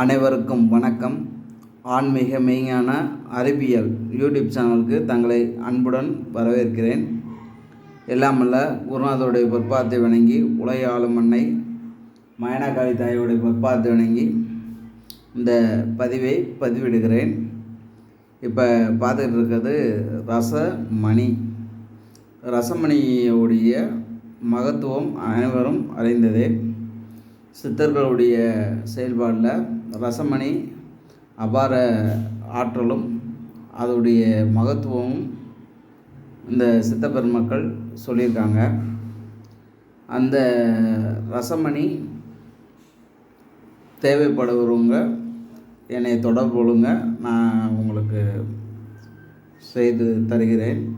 அனைவருக்கும் வணக்கம். ஆன்மீக மெய்ஞான அறிவியல் யூடியூப் சேனலுக்கு தங்களை அன்புடன் வரவேற்கிறேன். எல்லாம் அல்ல குருநாதருடைய பொற்பாத்தை வணங்கி உலக ஆளும் அன்னை மயனாகாளி தாயோடைய பொற்பாத்தை வணங்கி இந்த பதிவை பதிவிடுகிறேன். இப்போ பார்த்துட்டு இருக்கிறது ரசமணி. ரசமணியுடைய மகத்துவம் அனைவரும் அறிந்ததே. சித்தர்களுடைய செயல்பாடில் ரசமணி அபார ஆற்றலும் அதோடைய மகத்துவமும் இந்த சித்த பெருமக்கள் சொல்லியிருக்காங்க. அந்த ரசமணி தேவைப்படுகிறவங்க என்னை தொடர்பு கொள்ளுங்க. நான் உங்களுக்கு செய்து தருகிறேன்.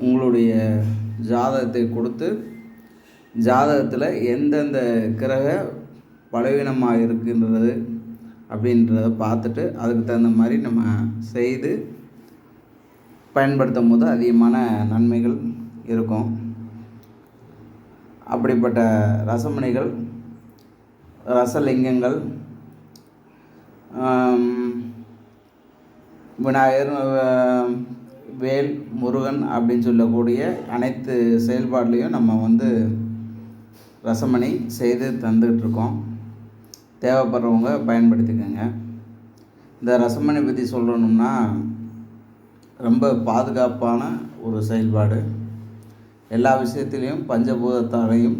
உங்களுடைய ஜாதகத்தை கொடுத்து ஜாதகத்தில் எந்தெந்த கிரக பலவீனமாக இருக்கின்றது அப்படின்றத பார்த்துட்டு அதுக்கு தகுந்த மாதிரி நம்ம செய்து பயன்படுத்தும் போது அதிகமான நன்மைகள் இருக்கும். அப்படிப்பட்ட ரசமணிகள் ரசலிங்கங்கள் விநாயகர் வேல் முருகன் அப்படின்னு சொல்லக்கூடிய அனைத்து செயல்பாடுலேயும் நம்ம வந்து ரசமணி செய்து தந்துக்கிட்டு இருக்கோம். தேவைப்படுறவங்க பயன்படுத்திக்கோங்க. இந்த ரசமணி பற்றி சொல்லணும்னா ரொம்ப பாதுகாப்பான ஒரு செயல்பாடு. எல்லா விஷயத்துலேயும் பஞ்சபூதத்தாலையும்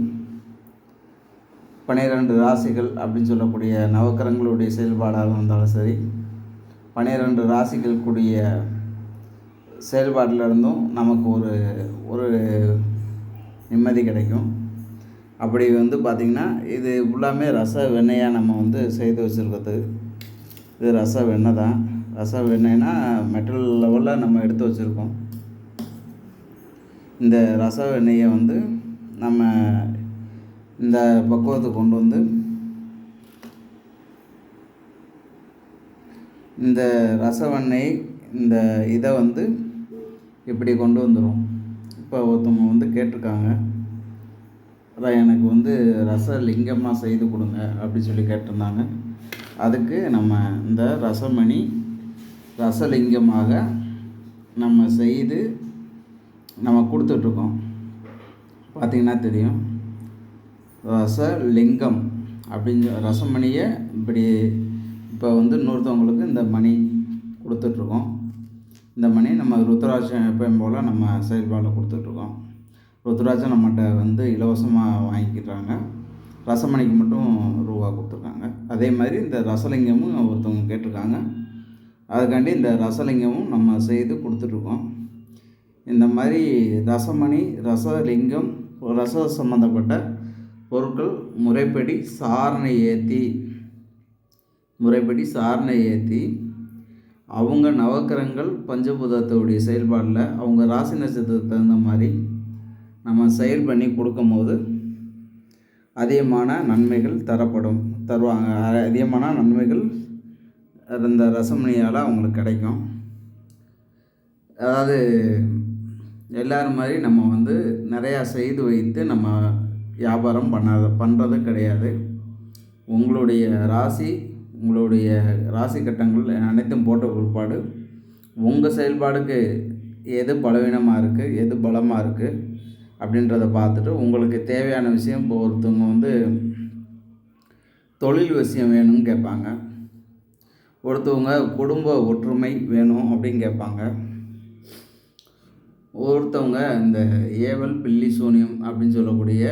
பனிரெண்டு ராசிகள் அப்படின்னு சொல்லக்கூடிய நவக்கரங்களுடைய செயல்பாடாக இருந்தாலும் சரி பனிரெண்டு ராசிகள் கூடிய செயல்பாட்டில் இருந்தும் நமக்கு ஒரு ஒரு நிம்மதி கிடைக்கும். அப்படி வந்து பார்த்திங்கன்னா இது ஃபுல்லாமே ரச வெண்ணெயாக நம்ம வந்து செய்து வச்சுருக்கிறது. இது ரச வெண்ணெய் தான். ரச வெண்ணெய்னா மெட்டல் லெவலில் நம்ம எடுத்து வச்சுருக்கோம். இந்த ரச வெண்ணெயை வந்து நம்ம இந்த பக்குவத்தை கொண்டு வந்து இந்த ரச வெண்ணெய் இந்த இதை வந்து இப்படி கொண்டு வந்துடும் இப்போ ஒருத்தவங்க வந்து கேட்டிருக்காங்க. அதான் எனக்கு வந்து ரச லிங்கமாக செய்து கொடுங்க அப்படி சொல்லி கேட்டிருந்தாங்க. அதுக்கு நம்ம இந்த ரசமணி ரசலிங்கமாக நம்ம செய்து நம்ம கொடுத்துட்ருக்கோம். பார்த்திங்கன்னா தெரியும். ரசலிங்கம் அப்படின்னு ரசமணியை இப்படி இப்போ வந்து இன்னொருத்தவங்களுக்கு இந்த மணி கொடுத்துட்ருக்கோம். இந்த மணி நம்ம ருத்ராட்சம் எப்பயும் போல் நம்ம செயல்பாடில் கொடுத்துட்ருக்கோம். ருத்ராட்சம் நம்மகிட்ட வந்து இலவசமாக வாங்கிக்கிறாங்க. ரசமணிக்கு மட்டும் ரூபா கொடுத்துருக்காங்க. அதே மாதிரி இந்த ரசலிங்கமும் ஒருத்தவங்க கேட்டிருக்காங்க. அதுக்காண்டி இந்த ரசலிங்கமும் நம்ம செய்து கொடுத்துட்ருக்கோம். இந்த மாதிரி ரசமணி ரசலிங்கம் ரச சம்மந்தப்பட்ட பொருட்கள் முறைப்படி சாரணை ஏற்றி முறைப்படி சாரணை ஏற்றி அவங்க நவக்கிரகங்கள் பஞ்சபூதத்தோடைய செயல்பாடில் அவங்க ராசி நட்சத்திரத்துக்கு தகுந்த மாதிரி நம்ம செயல் பண்ணி கொடுக்கும்போது அதிகமான நன்மைகள் தரப்படும். தருவாங்க அதிகமான நன்மைகள் இந்த ரசமணியால் அவங்களுக்கு கிடைக்கும். அதாவது எல்லோரும் மாதிரி நம்ம வந்து நிறையா செய்து வைத்து நம்ம வியாபாரம் பண்ணாத பண்ணுறது கிடையாது. உங்களுடைய ராசி உங்களுடைய ராசி கட்டங்கள் அனைத்தும் போட்ட பிற்பாடு உங்கள் செயல்பாடுக்கு எது பலவீனமாக இருக்குது எது பலமாக இருக்குது அப்படின்றத பார்த்துட்டு உங்களுக்கு தேவையான விஷயம் இப்போ ஒருத்தவங்க வந்து தொழில் விஷயம் வேணும்னு கேட்பாங்க. ஒருத்தவங்க குடும்ப ஒற்றுமை வேணும் அப்படின்னு கேட்பாங்க. ஒருத்தவங்க இந்த ஏவல் பில்லி சூனியம் அப்படின்னு சொல்லக்கூடிய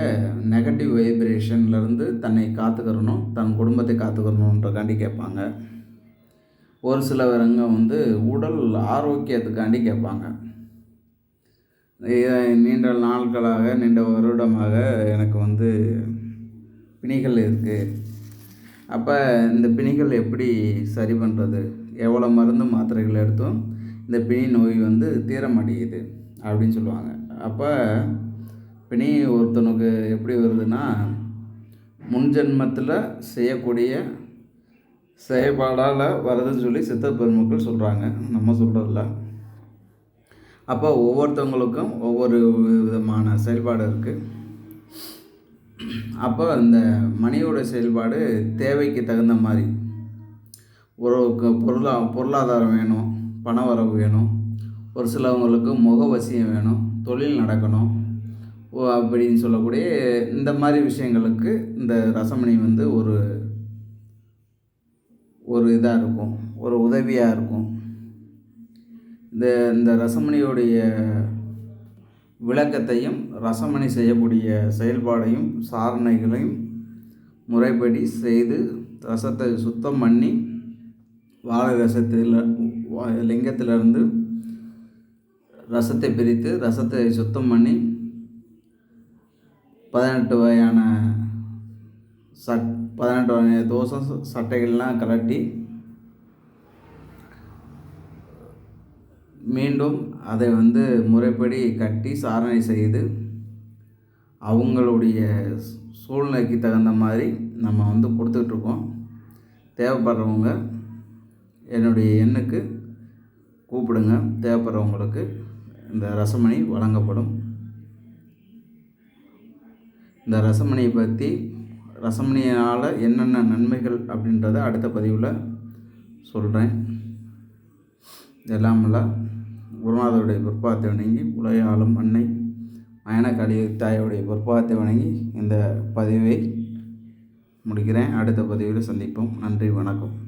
நெகட்டிவ் வைப்ரேஷன்லேருந்து தன்னை காத்துக்கிறணும் தன் குடும்பத்தை காத்துக்கிறணுன்றக்காண்டி கேட்பாங்க. ஒரு சிலவருங்க வந்து உடல் ஆரோக்கியத்துக்காண்டி கேட்பாங்க. நீண்ட நாட்களாக நீண்ட வருடமாக எனக்கு வந்து பிணிகள் இருக்குது அப்போ இந்த பிணிகள் எப்படி சரி பண்ணுறது எவ்வளோ மருந்து மாத்திரைகள் எடுத்தும்? இந்த பிணி நோய் வந்து தீர மாட்டேங்குது அப்படின்னு சொல்லுவாங்க. அப்போ பிணி ஒருத்தனுக்கு எப்படி வருதுன்னா முன்ஜென்மத்தில் செய்யக்கூடிய செயல்பாடால் வருதுன்னு சொல்லி சித்த பெருமக்கள் சொல்கிறாங்க நம்ம சொல்கிறதில்ல அப்போ ஒவ்வொருத்தவங்களுக்கும் ஒவ்வொரு விதமான செயல்பாடு இருக்குது அப்போ இந்த மணியோட செயல்பாடு தேவைக்கு தகுந்த மாதிரி. ஒரு பொருளா பொருளாதாரம் வேணும் பண வரவு வேணும். ஒரு சிலவங்களுக்கு முகவசியம் வேணும் தொழில் நடக்கணும். ஓ அப்படின்னு சொல்லக்கூடிய இந்த மாதிரி விஷயங்களுக்கு இந்த ரசமணி வந்து ஒரு ஒரு இதாக இருக்கும் ஒரு உதவியாக இருக்கும். இந்த இந்த ரசமணியோடைய விளக்கத்தையும் ரசமணி செய்யக்கூடிய செயல்பாடையும் சாரணைகளையும் முறைப்படி செய்து ரசத்தை சுத்தம் பண்ணி வாழை ரசத்தில் லிங்கத்திலிருந்து ரசத்தை பிரித்து ரசத்தை சுத்தம் பண்ணி பதினெட்டு வகையான சட் பதினெட்டு வகையான தோசை சட்டைகள்லாம் கலட்டி மீண்டும் அதை வந்து முறைப்படி கட்டி சாரணை செய்து அவங்களுடைய சூழ்நிலைக்கு தகுந்த மாதிரி நம்ம வந்து கொடுத்துட்ருக்கோம். தேவைப்படுறவங்க என்னுடைய எண்ணுக்கு கூப்பிடுங்க. தேவைப்படுறவங்களுக்கு இந்த ரசமணி வழங்கப்படும். இந்த ரசமணியை பற்றி ரசமணியினால் என்னென்ன நன்மைகள் அப்படின்றத அடுத்த பதிவில் சொல்கிறேன் எல்லாமல்ல குருநாதருடைய பிற்பாத்தை வணங்கி உலக அன்னை மயனக்காளி தாயோடைய பிற்பாத்தை வணங்கி இந்த பதிவை முடிக்கிறேன். அடுத்த பதிவில் சந்திப்போம். நன்றி வணக்கம்.